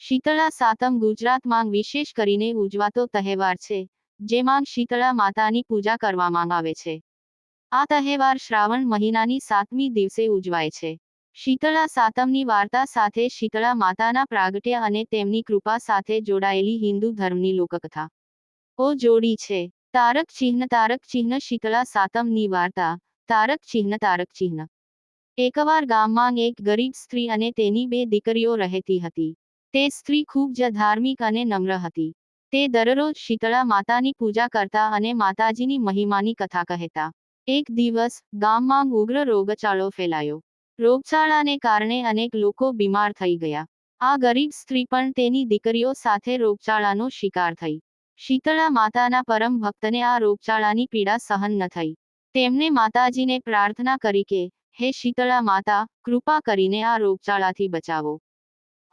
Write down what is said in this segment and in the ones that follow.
શીતળા સાતમ ગુજરાતમાં વિશેષ કરીને ઉજવાતો તહેવાર છે, જેમાં શીતળા માતાની પૂજા કરવામાં આવે છે. આ તહેવાર શ્રાવણ મહિનાની સાતમી દિવસે ઉજવાય છે. શીતળા સાતમની વાર્તા સાથે શીતળા માતાના પ્રાગટ્ય અને તેમની કૃપા સાથે જોડાયેલી હિન્દુ ધર્મની લોકકથા. ઓ જોડી છે, તારક ચિહ્ન તારક ચિહ્ન શીતળા સાતમની વાર્તા, તારક ચિહ્ન તારક ચિહ્ન. એકવાર ગામમાં એક ગરીબ સ્ત્રી અને તેની બે દીકરીઓ રહેતી હતી. તે સ્ત્રી ખૂબ જ ધાર્મિક અને નમ્ર હતી. તે દરરોજ શીતળા માતાની પૂજા કરતા અને માતાજીની મહિમાની કથા કહેતા. એક દિવસ ગામમાં ઉગ્ર રોગચાળો ફેલાયો. રોગચાળાને કારણે અનેક લોકો બીમાર થઈ ગયા. આ ગરીબ સ્ત્રી પણ તેની દીકરીઓ સાથે રોગચાળાનો શિકાર થઈ. શીતળા માતાના પરમ ભક્તને આ રોગચાળાની પીડા સહન ન થઈ. તેમણે માતાજીને પ્રાર્થના કરી કે, હે શીતળા માતા, કૃપા કરીને આ રોગચાળાથી બચાવો.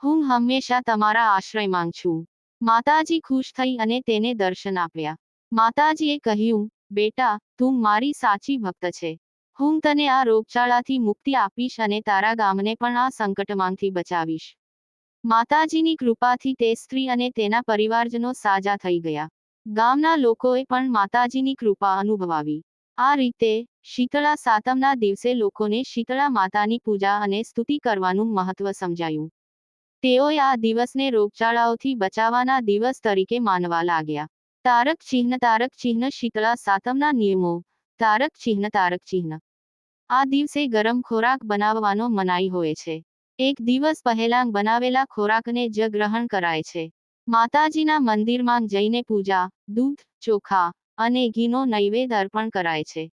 હું હંમેશા તમારા આશ્રયમાં છું. માતાજી ખુશ થઈ અને તેને દર્શન આપ્યા. માતાજીએ કહ્યું, બેટા, તું મારી સાચી ભક્ત છે. હું તને આ રોગચાળાથી મુક્તિ આપીશ અને તારા ગામને પણ આ સંકટમાંથી બચાવીશ. માતાજીની કૃપાથી તે સ્ત્રી અને તેના પરિવારજનો સાજા થઈ ગયા. ગામના લોકોએ પણ માતાજીની કૃપા અનુભવાવી. આ રીતે, શીતળા સાતમના દિવસે લોકોને શીતળા માતાની પૂજા અને સ્તુતિ કરવાનું મહત્વ સમજાયું. તેઓએ આ દિવસને રોગચાળાઓથી બચાવવાના દિવસ તરીકે માનવા લાગ્યા. તારક ચિહ્ન તારક ચિહ્ન, શીતળા સાતમના નિયમો. તારક ચિહ્ન તારક ચિહ્ન. આ દિવસે ગરમ ખોરાક બનાવવાનો મનાઈ હોય છે. એક દિવસ પહેલાં બનાવેલા ખોરાકને જ કરાય છે. માતાજીના મંદિરમાં જઈને પૂજા, દૂધ, ચોખા અને ઘીનો નૈવેદ્ય અર્પણ કરાય છે.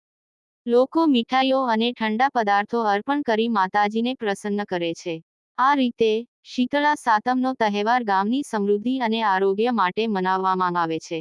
લોકો મીઠાઈઓ અને ઠંડા પદાર્થો અર્પણ કરી માતાજીને પ્રસન્ન કરે છે. આ રીતે શીતળા સાતમનો તહેવાર ગામની સમૃદ્ધિ અને આરોગ્ય માટે મનાવવામાં આવે છે.